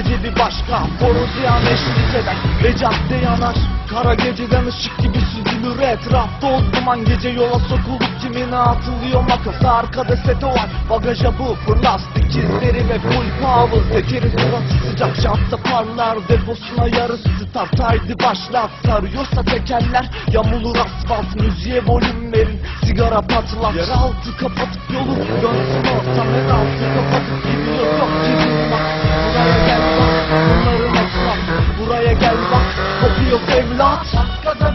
Gece bir başka Horoziyan eşlik eden Ve cadde yanar Kara geceden ışık gibi süzülür etrafta o zaman gece yola sokulup kimine atılıyor makas. Arkada sete var bagaja bu plastik izleri ve full power. Tekeri suratı sıcak şantta parlar Deposuna yarısı start haydi başlat Sarıyorsa tekerler. Yamulur asfalt Müziğe volüm verin sigara patlat Yeraltı kapatıp yolu. Dönsün ortam Yeraltı kapatıp live lots.